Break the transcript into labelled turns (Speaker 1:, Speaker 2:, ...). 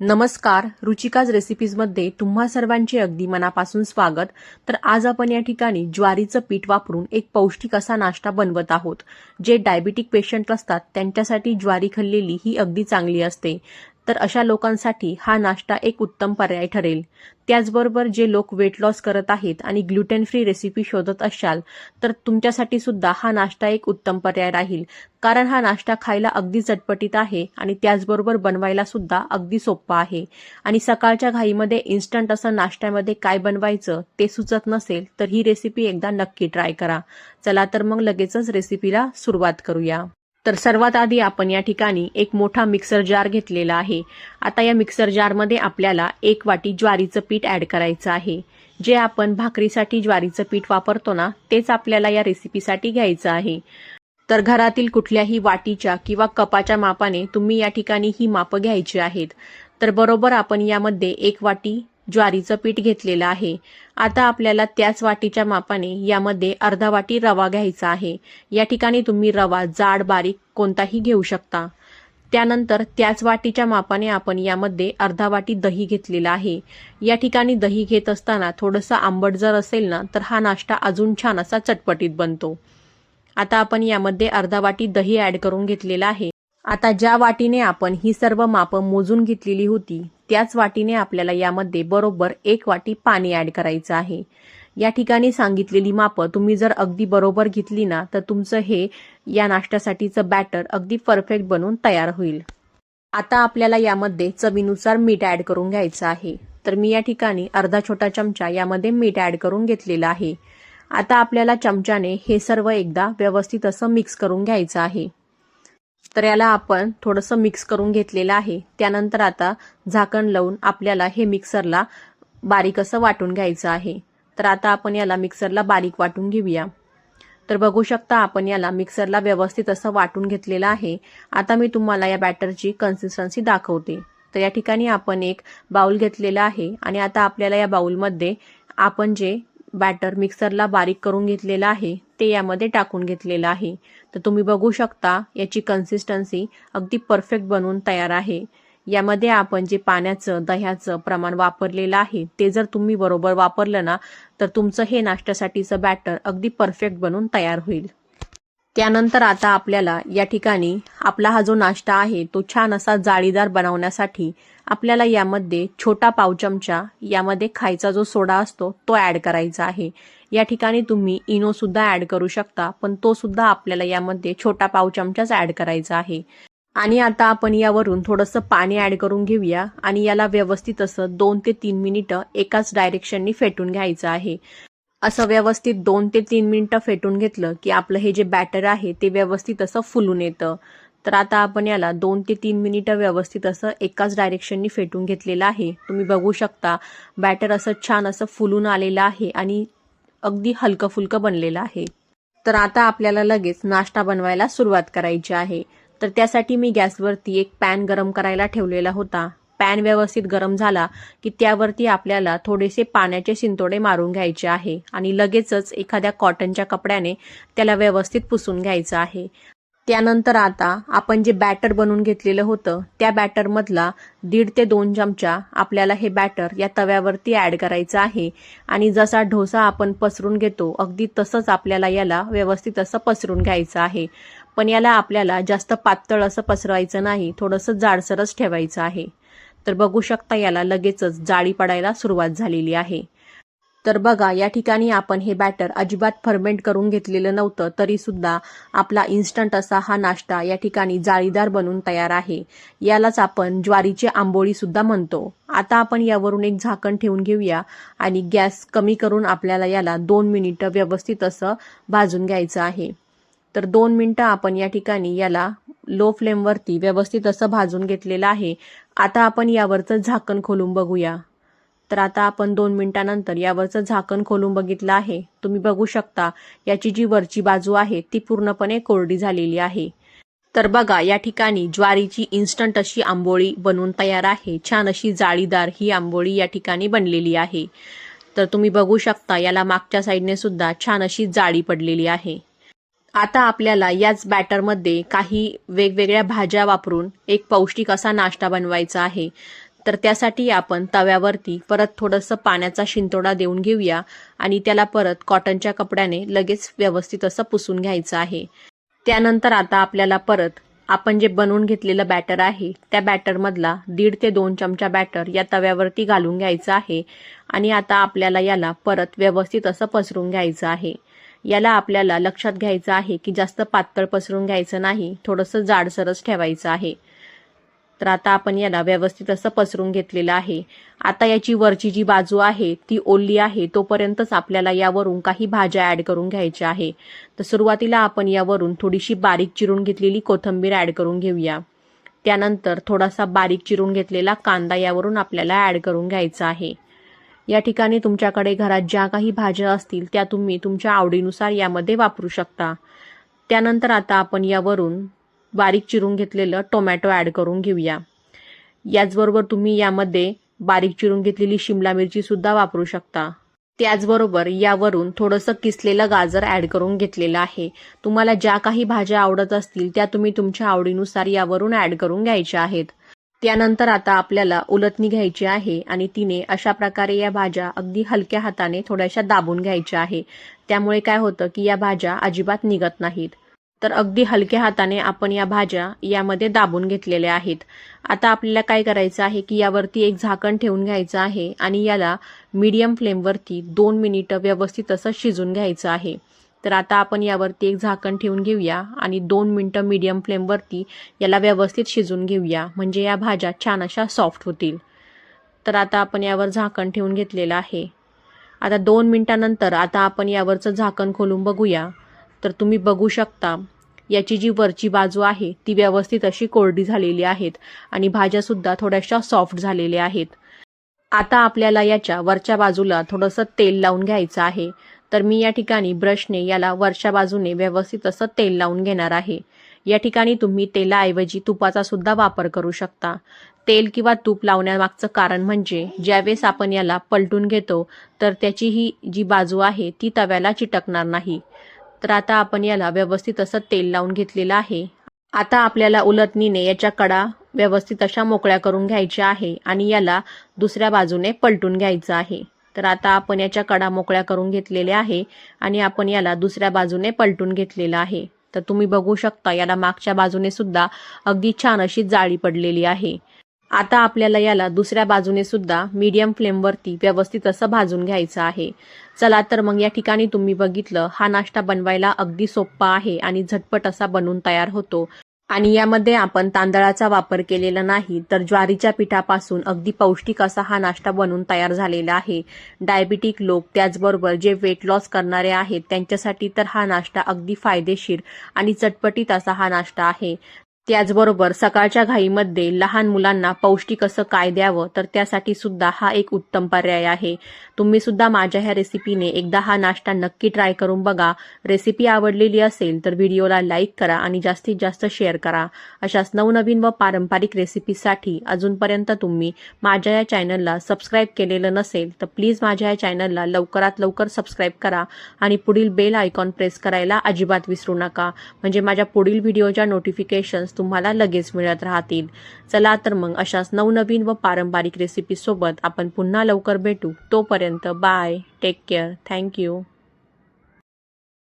Speaker 1: नमस्कार. रुचिकाज रेसिपीजमध्ये तुम्हा सर्वांचे अगदी मनापासून स्वागत. तर आज आपण या ठिकाणी ज्वारीचं पीठ वापरून एक पौष्टिक असा नाश्ता बनवत आहोत जे डायबिटिक पेशंट असतात त्यांच्यासाठी ज्वारी खाल्लेली ही अगदी चांगली असते. तर अशा लोकांसाठी हा नाश्ता एक उत्तम पर्याय ठरेल. त्याचबरोबर जे लोक वेट लॉस करत आहेत आणि ग्लुटेन फ्री रेसिपी शोधत असाल तर तुमच्यासाठी सुद्धा हा नाश्ता एक उत्तम पर्याय राहील. कारण हा नाश्ता खायला अगदी चटपटीत आहे आणि त्याचबरोबर बनवायला सुद्धा अगदी सोपा आहे. आणि सकाळच्या घाईमध्ये इन्स्टंट असं नाश्त्यामध्ये काय बनवायचं ते सुचत नसेल तर ही रेसिपी एकदा नक्की ट्राय करा. चला तर मग लगेचच रेसिपीला सुरुवात करूया. तर सर्वात आधी आपण या ठिकाणी एक मोठा मिक्सर जार घेतलेला आहे. आता या मिक्सर जारमध्ये आपल्याला एक वाटी ज्वारीचं पीठ ॲड करायचं आहे. जे आपण भाकरीसाठी ज्वारीचं पीठ वापरतो ना तेच आपल्याला या रेसिपीसाठी घ्यायचं आहे. तर घरातील कुठल्याही वाटीच्या किंवा कपाच्या मापाने तुम्ही या ठिकाणी ही मापं घ्यायची आहेत. तर बरोबर आपण यामध्ये एक वाटी ज्वारीचं पीठ घेतलेलं आहे. आता आपल्याला त्याच वाटीच्या मापाने यामध्ये अर्धा वाटी रवा घ्यायचा आहे. या ठिकाणी तुम्ही रवा जाड बारीक कोणताही घेऊ शकता. त्यानंतर त्याच वाटीच्या मापाने आपण यामध्ये अर्धा वाटी दही घेतलेला आहे. या ठिकाणी दही घेत असताना थोडंसं आंबट जर असेल ना तर हा नाश्ता अजून छान असा चटपटीत बनतो. आता आपण यामध्ये अर्धा वाटी दही ॲड करून घेतलेला आहे. आता ज्या वाटीने आपण ही सर्व मापं मोजून घेतलेली होती त्याच वाटीने आपल्याला यामध्ये बरोबर एक वाटी पाणी ॲड करायचं आहे. या ठिकाणी सांगितलेली मापं तुम्ही जर अगदी बरोबर घेतली ना तर तुमचं हे या नाश्त्यासाठीचं बॅटर अगदी परफेक्ट बनून तयार होईल. आता आपल्याला यामध्ये चवीनुसार मीठ ॲड करून घ्यायचं आहे. तर मी या ठिकाणी अर्धा छोटा चमचा यामध्ये मीठ ॲड करून घेतलेलं आहे. आता आपल्याला चमच्याने हे सर्व एकदा व्यवस्थित असं मिक्स करून घ्यायचं आहे. तर याला आपण थोडंसं मिक्स करून घेतलेलं आहे. त्यानंतर आता झाकण लावून आपल्याला हे मिक्सरला बारीक असं वाटून घ्यायचं आहे. तर आता आपण याला मिक्सरला बारीक वाटून घेऊया. तर बघू शकता आपण याला मिक्सरला व्यवस्थित असं वाटून घेतलेलं आहे. आता मी तुम्हाला या बॅटरची कन्सिस्टन्सी दाखवते. तर या ठिकाणी आपण एक बाउल घेतलेला आहे आणि आता आपल्याला या बाउलमध्ये आपण जे बॅटर मिक्सरला बारीक करून घेतलेलं आहे. ते यामध्ये टाकून घेतलेलं आहे. तर तुम्ही बघू शकता याची कन्सिस्टन्सी अगदी परफेक्ट बनवून तयार आहे. यामध्ये आपण जे पाण्याचं दह्याचं प्रमाण वापरलेलं आहे ते जर तुम्ही बरोबर वापरलं ना तर तुमचं हे नाश्त्यासाठीचं बॅटर अगदी परफेक्ट बनून तयार होईल. त्यानंतर आता आपल्याला या ठिकाणी आपला हा जो नाश्ता आहे तो छान असा जाळीदार बनवण्यासाठी आपल्याला यामध्ये छोटा पाव चमचा यामध्ये खायचा जो सोडा असतो तो ॲड करायचा आहे. या ठिकाणी तुम्ही इनोसुद्धा ॲड करू शकता पण तो सुद्धा आपल्याला यामध्ये छोटा पाव चमचाच ॲड करायचा आहे. आणि आता आपण यावरून थोडंसं पाणी ॲड करून घेऊया आणि याला व्यवस्थित असं दोन ते तीन मिनिटं एकाच डायरेक्शननी फेटून घ्यायचं आहे. असं व्यवस्थित दोन ते तीन मिनिटं फेटून घेतलं की आपलं हे जे बॅटर आहे ते व्यवस्थित असं फुलून येतं. तर आता आपण याला दोन ते तीन मिनिटं व्यवस्थित असं एकाच डायरेक्शननी फेटून घेतलेलं आहे. तुम्ही बघू शकता बॅटर असं छान असं फुलून आलेलं आहे आणि अगदी हलकं फुलकं बनलेलं आहे. तर आता आपल्याला लगेच नाश्ता बनवायला सुरुवात करायची आहे. तर त्यासाठी मी गॅसवरती एक पॅन गरम करायला ठेवलेला होता. पॅन व्यवस्थित गरम झाला की त्यावरती आपल्याला थोडेसे पाण्याचे शिंतोडे मारून घ्यायचे आहे आणि लगेचच एखाद्या कॉटनच्या कपड्याने त्याला व्यवस्थित पुसून घ्यायचं आहे. त्यानंतर आता आपण जे बॅटर बनवून घेतलेलं होतं त्या बॅटरमधला दीड ते दोन चमचा आपल्याला हे बॅटर या तव्यावरती ॲड करायचं आहे आणि जसा ढोसा आपण पसरून घेतो अगदी तसंच आपल्याला याला व्यवस्थित असं पसरून घ्यायचं आहे. पण याला आपल्याला जास्त पातळ असं पसरवायचं नाही थोडंसं जाडसरच ठेवायचं आहे. तर बघू शकता याला लगेचच जाळी पडायला सुरुवात झालेली आहे. तर बघा या ठिकाणी आपण हे बॅटर अजिबात फर्मेंट करून घेतलेलं नव्हतं तरी सुद्धा आपला इन्स्टंट असा हा नाश्ता या ठिकाणी जाळीदार बनून तयार आहे. यालाच आपण ज्वारीची आंबोळी सुद्धा म्हणतो. आता आपण यावरून एक झाकण ठेवून घेऊया आणि गॅस कमी करून आपल्याला याला दोन मिनिटं व्यवस्थित असं भाजून घ्यायचं आहे. तर दोन मिनिटं आपण या ठिकाणी याला लो फ्लेमवरती व्यवस्थित असं भाजून घेतलेलं आहे. आता आपण यावरचं झाकण खोलून बघूया. तर आता आपण दोन मिनिटानंतर यावरचं झाकण खोलून बघितलं आहे. तुम्ही बघू शकता याची जी वरची बाजू आहे ती पूर्णपणे कोरडी झालेली आहे. तर बघा या ठिकाणी ज्वारीची इन्स्टंट अशी आंबोळी बनवून तयार आहे. छान अशी जाळीदार ही आंबोळी या ठिकाणी बनलेली आहे. तर तुम्ही बघू शकता याला मागच्या साईडने सुद्धा छान अशी जाळी पडलेली आहे. आता आपल्याला याच बॅटरमध्ये काही वेगवेगळ्या भाज्या वापरून एक पौष्टिक असा नाश्ता बनवायचा आहे. तर त्यासाठी आपण तव्यावरती परत थोडंसं पाण्याचा शिंतोडा देऊन घेऊया आणि त्याला परत कॉटनच्या कपड्याने लगेच व्यवस्थित असं पुसून घ्यायचं आहे. त्यानंतर आता आपल्याला परत आपण जे बनवून घेतलेलं बॅटर आहे त्या बॅटरमधला दीड ते दोन चमचा बॅटर या तव्यावरती घालून घ्यायचं आहे आणि आता आपल्याला याला परत व्यवस्थित असं पसरून घ्यायचं आहे. याला आपल्याला लक्षात घ्यायचं आहे की जास्त पातळ पसरून घ्यायचं नाही थोडंसं जाडसरच ठेवायचं आहे. तर आता आपण याला व्यवस्थित असं पसरून घेतलेलं आहे. आता याची वरची जी बाजू आहे ती ओल्ली आहे तोपर्यंतच आपल्याला यावरून काही भाज्या ॲड करून घ्यायच्या आहे. तर सुरुवातीला आपण यावरून थोडीशी बारीक चिरून घेतलेली कोथिंबीर ॲड करून घेऊया. त्यानंतर थोडासा बारीक चिरून घेतलेला कांदा यावरून आपल्याला ॲड करून घ्यायचा आहे. या ठिकाणी तुमच्याकडे घरात ज्या काही भाज्या असतील त्या तुम्ही तुमच्या आवडीनुसार यामध्ये वापरू शकता. त्यानंतर आता आपण यावरून बारीक चिरून घेतलेलं टोमॅटो ॲड करून घेऊया. याचबरोबर तुम्ही यामध्ये बारीक चिरून घेतलेली शिमला मिरची सुद्धा वापरू शकता. त्याचबरोबर यावरून थोडंसं किसलेलं गाजर ॲड करून घेतलेलं आहे. तुम्हाला ज्या काही भाज्या आवडत असतील त्या तुम्ही तुमच्या आवडीनुसार यावरून ॲड करून घ्यायच्या आहेत. त्यानंतर आता आपल्याला उलटणी घ्यायची आहे आणि तिने अशा प्रकारे या भाज्या अगदी हलक्या हाताने थोड्याशा दाबून घ्यायच्या आहे. त्यामुळे काय होतं की या भाज्या अजिबात निघत नाहीत. तर अगदी हलक्या हाताने आपण या भाज्या यामध्ये दाबून घेतलेल्या आहेत. आता आपल्याला काय करायचं आहे की यावरती एक झाकण ठेवून घ्यायचं आहे आणि याला मीडियम फ्लेमवरती दोन मिनिटं व्यवस्थित असं शिजून घ्यायचं आहे. तर आता आपण यावरती एक झाकण ठेवून घेऊया आणि दोन मिनटं मीडियम फ्लेमवरती याला व्यवस्थित शिजून घेऊया. म्हणजे या भाज्या छान अशा सॉफ्ट होतील. तर आता आपण यावर झाकण ठेवून घेतलेलं आहे. आता दोन मिनटानंतर आता आपण यावरचं झाकण खोलून बघूया. तर तुम्ही बघू शकता याची जी वरची बाजू आहे ती व्यवस्थित अशी कोरडी झालेली आहेत आणि भाज्यासुद्धा थोड्याशा सॉफ्ट झालेल्या आहेत. आता आपल्याला याच्या वरच्या बाजूला थोडंसं तेल लावून घ्यायचं आहे. तर मी या ठिकाणी ब्रशने याला वरच्या बाजूने व्यवस्थित असं तेल लावून घेणार आहे. या ठिकाणी तुम्ही तेलाऐवजी तुपाचा सुद्धा वापर करू शकता. तेल किंवा तूप लावण्यामागचं कारण म्हणजे ज्यावेळेस आपण याला पलटून घेतो तर त्याची ही जी बाजू आहे ती तव्याला चिटकणार नाही. तर आता आपण याला व्यवस्थित असं तेल लावून घेतलेलं आहे. आता आपल्याला उलटणीने याच्या कडा व्यवस्थित अशा मोकळ्या करून घ्यायच्या आहे आणि याला दुसऱ्या बाजूने पलटून घ्यायचं आहे. तर आता आपण याच्या कडा मोकळ्या करून घेतलेल्या आहे आणि आपण याला दुसऱ्या बाजूने पलटून घेतलेलं आहे. तर तुम्ही बघू शकता याला मागच्या बाजूने सुद्धा अगदी छान अशी जाळी पडलेली आहे. आता आपल्याला याला दुसऱ्या बाजूने सुद्धा मीडियम फ्लेमवरती व्यवस्थित असं भाजून घ्यायचं आहे. चला तर मग या ठिकाणी तुम्ही बघितलं हा नाश्ता बनवायला अगदी सोप्पा आहे आणि झटपट असा बनून तयार होतो. आणि यामध्ये आपण तांदळाचा वापर केलेला नाही तर ज्वारीच्या पिठापासून अगदी पौष्टिक असा हा नाश्ता बनून तयार झालेला आहे. डायबिटिक लोक त्याचबरोबर जे वेट लॉस करणारे आहेत त्यांच्यासाठी तर हा नाश्ता अगदी फायदेशीर आणि चटपटीत असा हा नाश्ता आहे. त्याचबरोबर सकाळच्या घाईमध्ये लहान मुलांना पौष्टिक असं काय द्यावं तर त्यासाठी सुद्धा हा एक उत्तम पर्याय आहे. तुम्ही सुद्धा माझ्या ह्या रेसिपीने एकदा हा नाश्ता नक्की ट्राय करून बघा. रेसिपी आवडलेली असेल तर व्हिडिओला लाईक करा आणि जास्तीत जास्त शेअर करा. अशाच नवनवीन व पारंपरिक रेसिपीसाठी अजूनपर्यंत तुम्ही माझ्या या चॅनलला सबस्क्राईब केलेलं नसेल तर प्लीज माझ्या या चॅनलला लवकरात लवकर सबस्क्राईब करा आणि पुढील बेल आयकॉन प्रेस करायला अजिबात विसरू नका. म्हणजे माझ्या पुढील व्हिडिओच्या नोटिफिकेशन्स तुम्हाला लगेच मिळत राहतील. चला तर मग अशाच नवनवीन व पारंपरिक रेसिपीसोबत आपण पुन्हा लवकर भेटू. तोपर्यंत बाय टेक केअर थँक्यू